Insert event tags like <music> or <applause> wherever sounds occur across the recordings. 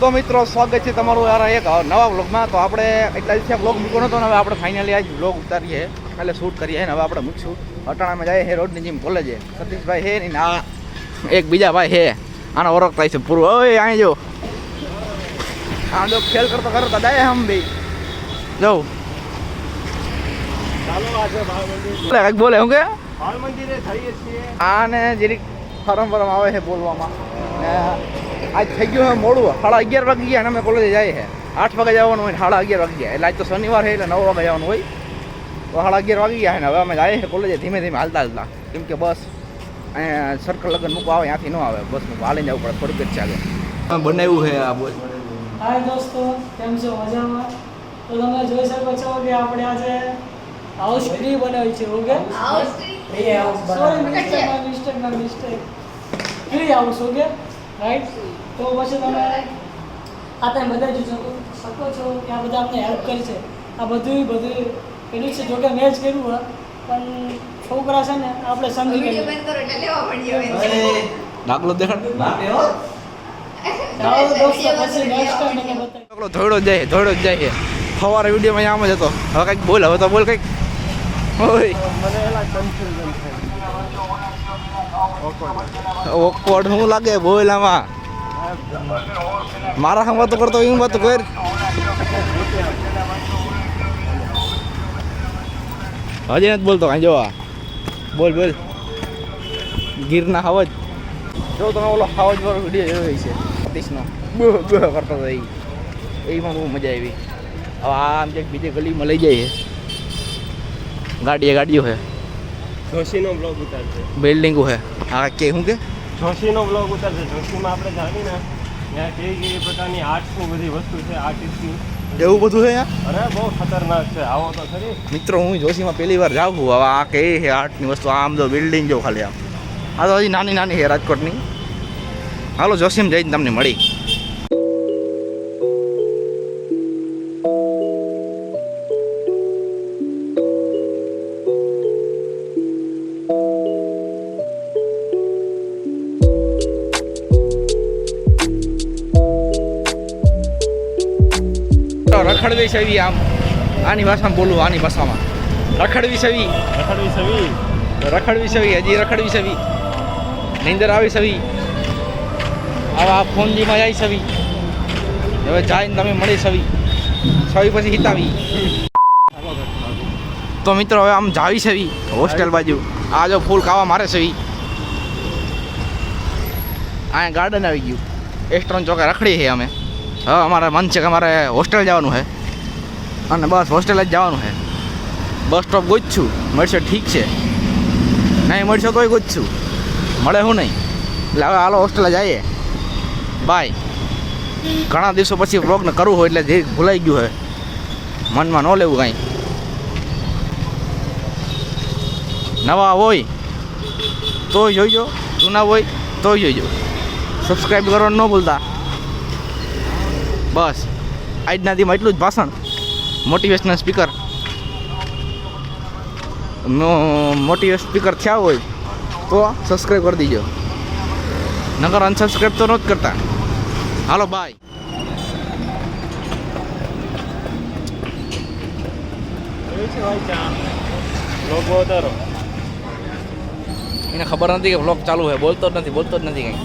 તો મિત્રો સ્વાગત છે તમારું યાર એક નવા વ્લોગમાં. તો આપણે એટલા દિવસે વ્લોગ મૂક્યો નતો ને હવે આપણે ફાઇનલી આજ વ્લોગ ઉતારીએ. એટલે શૂટ કરીએ ને હવે આપણે મૂકશું. અટાણામાં જાય હે રોડની જીમ કોલેજે સતીશભાઈ હે ને આ એક બીજા ભાઈ હે. આનો ઓળખ થાય છે પૂરું. હવે અહીં જો. આ જો ખેલ કરતો કરો તો દાય હમ ભાઈ. જવું ચાલો બોલે હું કે? આને જેની ફરમ ફરમ આવે છે બોલવામાં. આજ થઈ ગયું હવે મોડું. સાડા અગિયાર વાગી ગયા અને અમે કોલેજે જાય છે આઠ વાગે જવાનું હોય સાડા અગિયાર વાગી ગયા. એટલે આજ તો શનિવાર છે એટલે નવ વાગે જવાનું હોય. તો સાડા અગિયાર વાગી ગયા ને હવે અમે જાય છે કોલેજે ધીમે ધીમે હાલતા હાલતા. કેમ કે બસ અહીંયા સર્કલ લગન મૂકવા આવે ત્યાંથી ન આવે. બસ હાલીને જવું પડે થોડીક જ ચાલે. બનાવ્યું છે આ બોલ. હાય દોસ્તો કેમ છો? મજામાં? તો તમે જોઈ શકો છો કે આપણે આજે હાઉસ ટ્રી બનાવી છે okay sorry mistake my mistake mistake tree house okay right તો પછી તમે આ તમે બધા જોઈ શકો શકો છો કે આ બધા આપણે હેલ્પ કરી છે. આ બધું બધું કર્યું છે. જોકે મેં જ કર્યું હોય પણ છોકરા છે ને આપણે સમજી એટલે દાખલો દેખાડ. <laughs> જ જાય ધોડો જ જાય. સવારે વિડીયોમાં આમ જ હતો. હવે કંઈક બોલ હવે તો બોલ કંઈક. ઓય. મને એલા કન્ફ્યુઝન થાય. ઓકવર્ડ શું લાગે? બોલ આમાં. મારા હમ વાતો કરતો હું વાતો કર. હજી નથી બોલતો, કાંઈ જોવા. બોલ બોલ. ગીરના હાવજ. જો તમે ઓલો હાવજ વાળો વીડિયો જોયો છે સતીશનો. બહ બહ કરતો હતો એ. એમાં બહુ મજા આવી. હવે આમ જે બીજી ગલીમાં લઈ જાય છે. ગાડીએ ગાડીઓ છે. જોશીનો બ્લોગ ઉતારશે. બિલ્ડિંગ છે હા કે શું કે? જોશીનો બ્લોગ ઉતારશે. જોશીમાં આપણે જાણી ને ત્યાં કઈ કઈ પ્રકારની આર્ટની બધી વસ્તુ છે આર્ટિસ્ટની એવું બધું છે યાર? અરે બહુ ખતરનાક છે. આવો તો ખરી. મિત્રો હું જોશીમાં પહેલી વાર જાઉં છું. હવે આ કઈ છે આર્ટની વસ્તુ આમ જો બિલ્ડિંગ જો ખાલી આમ. આ તો હજી નાની નાની છે રાજકોટની. હાલો જોશીમાં જઈને તમને મળી. રખડવી સવી આમ. આની ભાષામાં બોલું આની ભાષામાં. રખડવી સવી. રખડવી સવી. રખડવી છવી હજી રખડવી છવી નીંદર આવી છવી આવા ફોનજીમાં જાય છવી હવે જાઈને તમે મળી છવી છવી પછી હિતાવી. તો મિત્રો હવે આમ જાવી છવી હોસ્ટેલ બાજુ. આ જો ફૂલ ખાવા મારે છવી અહીંયા ગાર્ડન આવી ગયું. એસ્ટ્રોન ચોકે રખડી છે અમે. હવે અમારે મન છે કે અમારે હોસ્ટેલ જવાનું છે. અને બસ હોસ્ટેલ જ જવાનું છે. બસ સ્ટોપ ગોઈશું મળશે ઠીક છે. નહીં મળશો તોય ગોતશું મળે હું નહીં. એટલે હવે હાલો હોસ્ટેલે જઈએ બાય ઘણા દિવસો પછી વ્લોગને કરવું હોય એટલે જે ભૂલાઈ ગયું હોય મનમાં ન લેવું કાંઈ. નવા હોય, તોય જોઈજો. જૂના હોય, તોય જોઈજો. સબસ્ક્રાઈબ કરવાનું ન ભૂલતા. બસ. આજના દીમાં એટલું જ ભાષણ. Motivational speaker. મોટિવેટ સ્પીકર થયા હોય તો સબસ્ક્રાઈબ કરી દીજો. નગર અનસબસ્ક્રાઈબ તો ન જ કરતા. હાલો બાય એને ખબર નથી કે વ્લોગ ચાલુ છે બોલતો જ નથી બોલતો જ નથી કંઈ.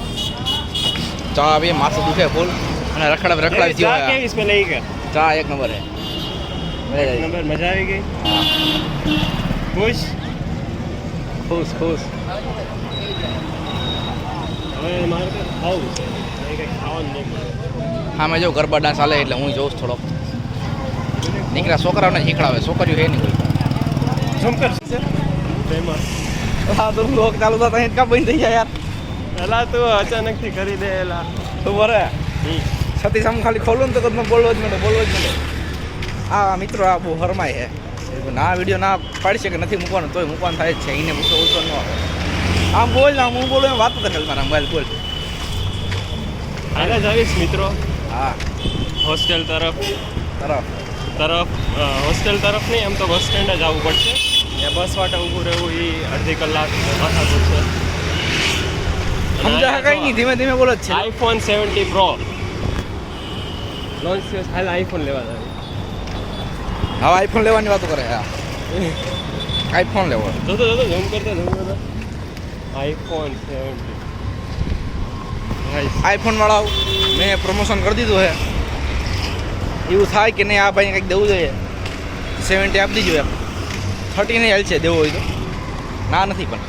ચા બે માથું દુખે ફૂલ અને રખડા રખડાવી ગઈ? ચા એક નંબર. હે નંબર મજા આવી ગઈ? ખુશ? ખુશ ખુશ. હવે મારે ખાવું છે. એ ખાવાનું નહીં હા મેં જો ગરબા ડાન્સ હાલે એટલે હું જોઉં છું થોડોક. નીકળ્યા છોકરાઓને શીખડાવે છોકરીઓ હે નહીં કોઈ. ઝુમકર છે ફેમસ હા તો લોક ચાલુ થતા કા બંધ થઈ ગયા યાર. પેલા તું અચાનકથી કરી દે એલા તો બરે સતીશ આમ ખાલી ખોલું ને તો કદમાં બોલવો જ મળે બોલવો જ મળે. આ મિત્રો આ બહુ હરમાય છે. ના વીડિયો ના પાડી શકે નથી મૂકવાનો તોય મૂકવાનું થાય છે. એને મૂકશો ઓછો ન આવે. આમ બોલ ને હું બોલું એમ વાત કરે મારા મોબાઈલ બોલ. આગળ આવીશ મિત્રો. હા. હોસ્ટેલ તરફ. તરફ. તરફ હોસ્ટેલ તરફ નહીં એમ તો બસ સ્ટેન્ડ જ આવવું પડશે. એ બસ માટે ઊભું રહેવું એ અડધી કલાક માથાકૂટ છે. સમજા કઈ નહીં ધીમે ધીમે બોલો છે. આઈફોન સેવન્ટી પ્રો લોન્ચ થયો હાલ આઈફોન લેવા જાય હવે આઈફોન લેવાની વાતો કરે હા. આઈફોન લેવો. જોતો જો ઝૂમ કરતો ઝૂમ કરતા. આઈફોન સેવન્ટી આઈફોન વાળા મેં પ્રમોશન કરી દીધું છે એવું થાય કે નહીં આ ભાઈને કંઈક દેવું જોઈએ. સેવન્ટી આપી દીજો એમ. થર્ટીને હાલ છે દેવો હોય તો. ના નથી પણ.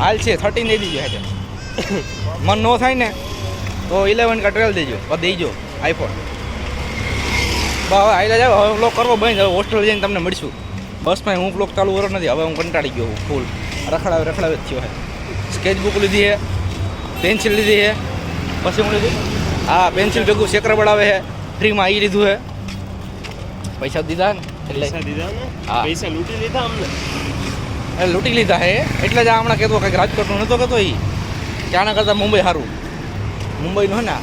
હાલ છે થર્ટી દઈ દીજો હેઠળ મન ન થાય ને તો ઇલેવન કા ટ્વેલ્વ દેજો દેજો આઈફોન બસ હવે હાઈલા જાવ હવે બ્લોક કરવો બંધ. હવે હોસ્ટેલ જઈને તમને મળીશું. બસમાં હું બ્લોક ચાલુ કરો નથી. હવે હું કંટાળી ગયો હું ફૂલ રખડાવે રખડાવે જ થયો હે સ્કેચ બુક લીધી છે પેન્સિલ લીધી છે. પછી હું લીધું હા પેન્સિલ ભેગું શેકર બળાવે છે. ફ્રીમાં એ લીધું છે. પૈસા દીધા ને? એટલે દીધા ને? પૈસા લૂંટી લીધા અમને? લૂંટી લીધા હે એટલે જ હમણાં કહેતો કંઈક રાજકોટનું નહોતો કહેતો એ ત્યાંના કરતાં મુંબઈ સારું. મુંબઈનું હે ને.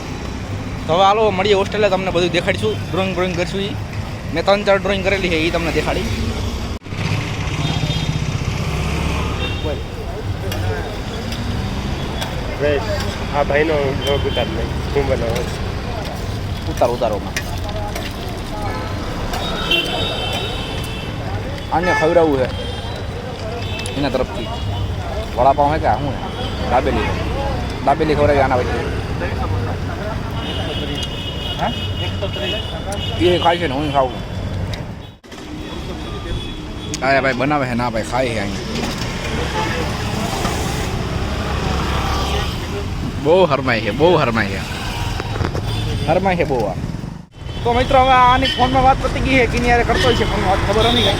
તો હવે હાલો મળીએ હોસ્ટેલે તમને બધું દેખાડીશું. ડ્રોઈંગ ડ્રોઈંગ કરીશું એ મેં ત્રણ ચાર ડ્રોઈંગ કરેલી છે એ તમને દેખાડી. આ ભાઈનો બ્લોગ ઉતાર નહીં હું બનાવો. ઉતારો ઉતારોમાં આને ખવડાવવું છે. એના તરફથી. વડાપાઉં હે કે શું હે? દાબેલી. દાબેલી ખવડાવી આના હા એ ને ખાવું. હા ભાઈ બનાવે છે ના ભાઈ ખાય છે અહીંયા. બહુ હરમાય છે, બહુ હરમાય છે. હરમાય છે બહુ આ. તો મિત્રો, હવે આની ફોનમાં વાત પતી ગઈ છે, કિની યારે કરતો છે પણ વાત ખબર કઈ.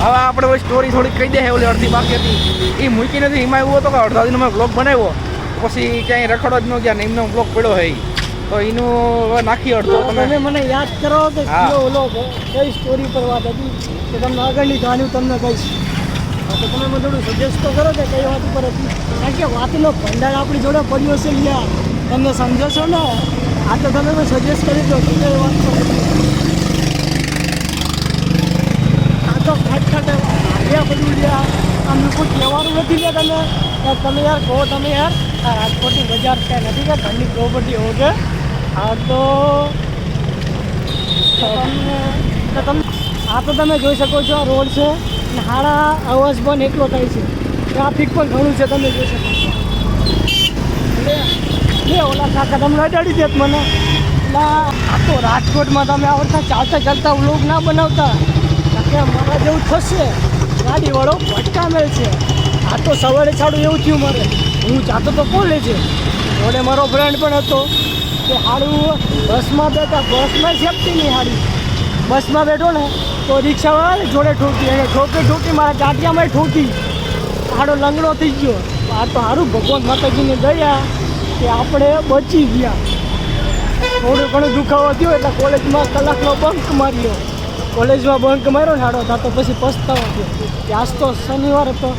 હવે આપણે સ્ટોરી થોડીક કહી દે ઓલી અડધી બાકી હતી. એ મૂકી નથી, એમાં એવું હતું કે બનાવ્યો. પછી ક્યાંય રખડો જ ન ગયા ને એમનો બ્લોક પડ્યો હોય. તો એનું હવે નાખી અડતો તમે. મને યાદ કરો કે કયો ઓલો કઈ સ્ટોરી પર વાત હતી કે તમને આગળની કહાની તમને કહીશ. તો તમે મને થોડું સજેસ્ટ તો કરો કે કઈ વાત ઉપર હતી. કારણ કે વાતનો ભંડાર આપણી જોડે પડ્યો છે યાર. તમને સમજો છો ને? આ તો તમે મને સજેસ્ટ કરી દો કે કઈ વાત પર આ તો ખટખટ આવ્યા બધું લ્યા આમ કોઈ કહેવાનું નથી લ્યા તમે? તમે યાર કહો તમે યાર. આ રાજકોટની બજાર ક્યાંય નથી કે ઘરની પ્રોપર્ટી હોવ છે આ તો તમે આ તો તમે જોઈ શકો છો, આ રોડ છે, અને હારા અવાજ પણ એટલો થાય છે. ટ્રાફિક પણ ઘણું છે, તમે જોઈ શકો છો. લે ઓલા કાકા તમને અડાડી દેત મને. એટલે આ તો રાજકોટમાં તમે આવડતા ચાલતા ચાલતા વ્લોગ ના બનાવતા. કે મારા જેવું થશે. ગાડીવાળો ભટકામેલ છે. આ તો સવારે છાડું એવું થયું મારે. હું જાતો તો કોલેજે જોડે મારો ફ્રેન્ડ પણ હતો કે હાડું બસમાં બેઠા, બસમાં સેફટી નહીં હાડી. બસમાં બેઠો ને તો રિક્ષાવાળા જોડે ઠોકી, એને ઠોકી ઠોકી મારા ગાંઠિયામાં ઠોકી. હાડો લંગડો થઈ ગયો. આ તો સારું ભગવાન માતાજીને દયા કે આપણે બચી ગયા. થોડું ઘણું દુખાવો થયો એટલે કોલેજમાં કલાકનો બંક માર્યો. કોલેજમાં બંક માર્યો ને હાડો તો પછી પસ્તાવો થયો. કે આજ તો શનિવાર હતો.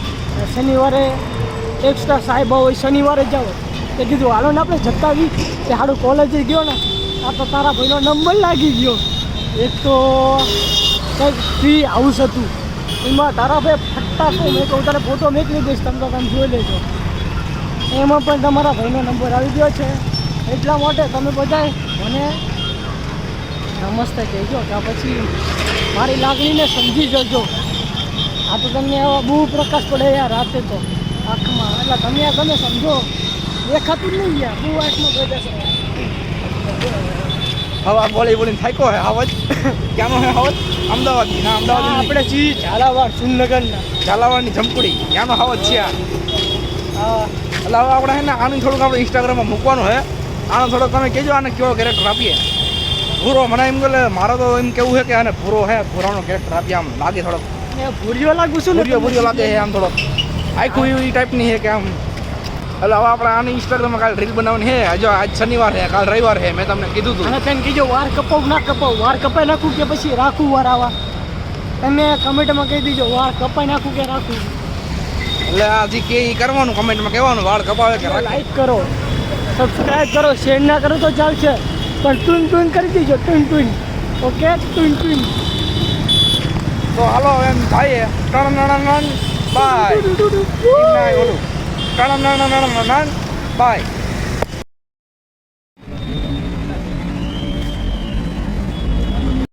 શનિવારે એક્સ્ટ્રા સાહેબ હોય શનિવારે જાઓ એ કીધું, હાલો ને આપણે જતા વી કે હાડું કોલેજે ગયો ને આ તો તારા ભાઈનો નંબર લાગી ગયો. એક તો કંઈક ફ્રી હાઉસ હતું. એમાં તારા ભાઈ ફટાકો મેં કહું, તારે ફોટો મેકલી દઈશ, તમે તો તમે જોઈ લેજો. એમાં પણ તમારા ભાઈનો નંબર આવી ગયો છે. એટલા માટે તમે બધાએ મને નમસ્તે કહેજો કે પછી મારી લાગણીને સમજી જજો. આ તો તમને એવા બહુ પ્રકાશ પડે યાર રાતે તો. એટલે તમે આ તમે સમજો દેખાતું જ નહીં યાર બહુ આંખમાં પડે છે. હવા બોલી બોલીને થાક્યો હે આવજ ક્યાંનો હે આવજ અમદાવાદની ના અમદાવાદ આપણે છીએ ઝાલાવાડ સુનગરના ઝાલાવાડની જમકુડી ક્યાંનો આવજ છે આ. એટલે હવે આપણે હે ને આનું થોડુંક આપણે ઇન્સ્ટાગ્રામમાં મૂકવાનું હે. આનો થોડોક તમે કહેજો આને કેવો કેરેક્ટર આપીએ. ભૂરો મને એમ કે મારો તો એમ કેવું છે કે આને ભૂરો હે ભૂરાનો કેરેક્ટર આપીએ આમ. લાગે થોડોક. ભૂરિયો લાગુ છું ભૂરિયો ભૂરિયો લાગે હે આમ થોડોક. આખું એવી ટાઈપની છે કે આમ. એટલે હવે આપણે આની ઇન્સ્ટાગ્રામમાં કાલે રીલ બનાવવાની છે. હજુ આજ શનિવાર છે કાલ રવિવાર છે મેં તમને કીધું હતું અને તેને કીધું વાર કપાવ ના કપાવ? વાર કપાઈ નાખું કે પછી રાખું વાર આવા? તમે કમેન્ટમાં કહી દીજો વાર કપાઈ નાખું કે રાખું? એટલે આ જે કે ઈ કરવાનું કમેન્ટમાં કહેવાનું વાળ કપાવે કે લાઈક કરો. સબસ્ક્રાઈબ કરો શેર ના કરો તો ચાલશે. પણ ટૂન ટૂન કરી દીજો ટૂન ટૂન ઓકે ટૂન ટૂન તો હાલો એમ થાય ટણ. বাই নাই হলো কারণ না না না না বাই